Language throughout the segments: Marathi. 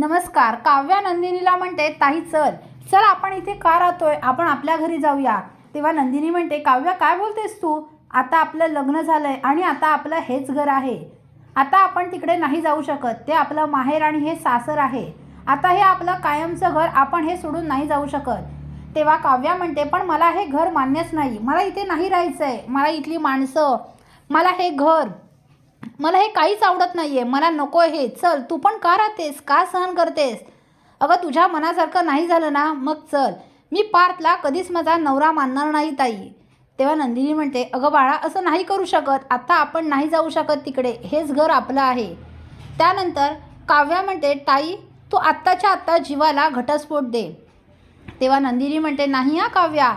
नमस्कार काव्या नंदिनीला म्हणते ताई चल. चल आपण इथे का राहतोय? आपण आपल्या घरी जाऊया. तेव्हा नंदिनी म्हणते काव्या काय बोलतेस तू? आता आपलं लग्न झालंय आणि आता आपलं हेच घर आहे. आता आपण तिकडे नाही जाऊ शकत. ते आपलं माहेर आणि हे सासर आहे. आता हे आपलं कायमचं घर आपण हे सोडून नाही जाऊ शकत. तेव्हा काव्या म्हणते पण मला हे घर मान्यच नाही. मला इथे नाही राहायचं आहे मला इथली माणसं मला हे घर मला हे काहीच आवडत नाही आहे मला नको हे. चल तू पण का राहतेस? का सहन करतेस? अगं तुझ्या मनासारखं नाही झालं ना? मग चल. मी पार्थला कधीच माझा नवरा मानणार नाही ताई. तेव्हा नंदिनी म्हणते अगं बाळा असं नाही करू शकत. आता आपण नाही जाऊ शकत तिकडे. हेच घर आपलं आहे. त्यानंतर काव्या म्हणते ताई तू आत्ताच्या आत्ता जीवाला घटस्फोट दे. तेव्हा नंदिनी म्हणते नाही हा काव्या.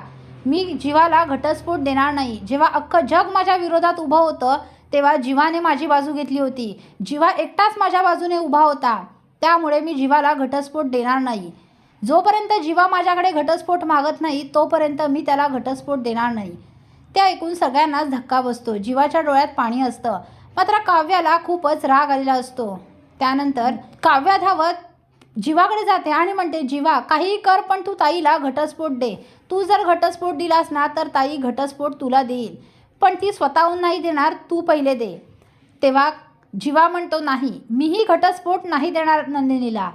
मी जीवाला घटस्फोट देणार नाही. जेव्हा अख्खं जग माझ्या विरोधात उभं होतं तेव्हा जीवाने माझी बाजू घेतली होती. जीवा एकटाच माझ्या बाजूने उभा होता. त्यामुळे मी जीवाला घटस्फोट देणार नाही. जोपर्यंत जीवा माझ्याकडे घटस्फोट मागत नाही तोपर्यंत मी त्याला घटस्फोट देणार नाही. ते ऐकून सगळ्यांनाच धक्का बसतो. जीवाच्या डोळ्यात पाणी असतं. मात्र काव्याला खूपच राग आलेला असतो. त्यानंतर काव्या धावत जीवाकडे जाते आणि म्हणते जीवा काहीही कर पण तू ताईला घटस्फोट दे. तू जर घटस्फोट दिलास ना तर ताई घटस्फोट तुला देईल. पण ती स्वतःहून नाही देणार तू पहिले दे. तेव्हा जीवा म्हणतो नाही मीही घटस्फोट नाही देणार नंदिनीला.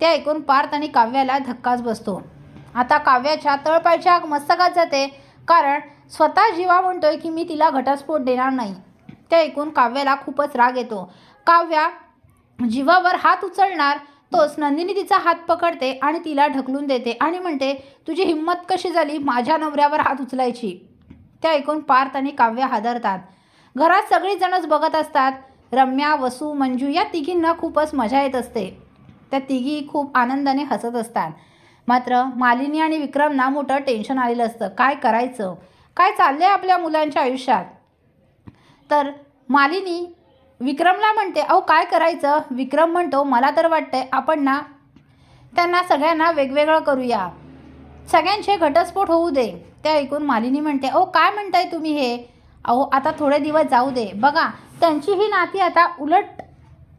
ते ऐकून पार्थ आणि काव्याला धक्काच बसतो. आता काव्याच्या तळपायच्या आग मस्तकात जाते कारण स्वतः जीवा म्हणतोय की मी तिला घटस्फोट देणार नाही. ते ऐकून काव्याला खूपच राग येतो. काव्या जीवावर हात उचलणार तोच नंदिनी तिचा हात पकडते आणि तिला ढकलून देते आणि म्हणते तुझी हिंमत कशी झाली माझ्या नवऱ्यावर हात उचलायची? ते ऐकून पार्थ आणि काव्य हादरतात. घरात सगळीजणच बघत असतात. रम्या वसू मंजू या तिघींना खूपच मजा येत असते. त्या तिघी खूप आनंदाने हसत असतात. मात्र मालिनी आणि विक्रमना मोठं टेन्शन आलेलं असतं. काय करायचं? काय चाललंय आपल्या मुलांच्या आयुष्यात? तर मालिनी विक्रमला म्हणते अहो काय करायचं? विक्रम म्हणतो मला तर वाटतंय आपण ना त्यांना सगळ्यांना वेगवेगळं करूया. सगळ्यांचे घटस्फोट होऊ दे. ते ऐकून मालिनी म्हणते अहो काय म्हणताय तुम्ही हे? अहो आता थोडे दिवस जाऊ दे. बघा त्यांची ही नाती आता उलट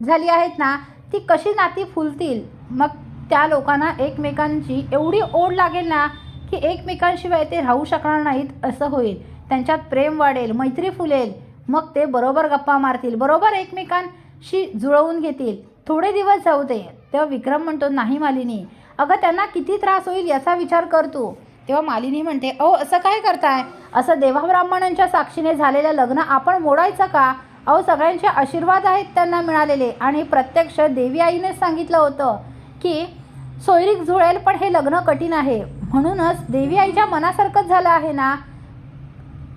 झाली आहेत ना ती कशी नाती फुलतील? मग त्या लोकांना एकमेकांची एवढी ओढ लागेल ना की एकमेकांशिवाय ते राहू शकणार नाहीत असं होईल. त्यांच्यात प्रेम वाढेल मैत्री फुलेल. मग ते बरोबर गप्पा मारतील बरोबर एकमेकांशी जुळवून घेतील. थोडे दिवस जाऊ दे. तेव्हा विक्रम म्हणतो नाही मालिनी अगं त्यांना किती त्रास होईल याचा विचार कर तू. तेव्हा मालिनी म्हणते अहो असं काय करताय? असं देवाब्राह्मणांच्या साक्षीने झालेलं लग्न आपण मोडायचं का? अहो सगळ्यांचे आशीर्वाद आहेत त्यांना मिळालेले. आणि प्रत्यक्ष देवी आईने सांगितलं होतं की सोयरीक जुळेल पण हे लग्न कठीण आहे. म्हणूनच देवी आईच्या मनासारखंच झालं आहे ना?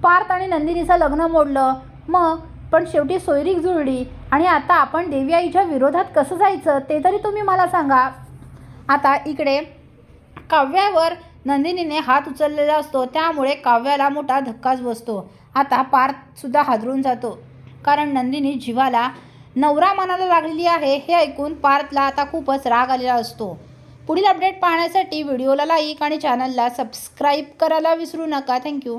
पार्थ आणि नंदिनीचं लग्न मोडलं. मग पण शेवटी सोयरीक जुळली. आणि आता आपण देवी आईच्या विरोधात कसं जायचं? ते तरी तुम्ही मला सांगा. आता इकडे काव्यावर नंदिनीने हात उचललेला असतो त्यामुळे काव्याला मोठा धक्काच बसतो. आता पार्थसुद्धा हादरून जातो. कारण नंदिनी जीवाला नवरा मनाला लागलेली आहे हे ऐकून पार्थला आता खूपच राग आलेला असतो. पुढील अपडेट पाहण्यासाठी व्हिडिओला लाईक आणि चॅनलला सबस्क्राईब करायला विसरू नका. थँक्यू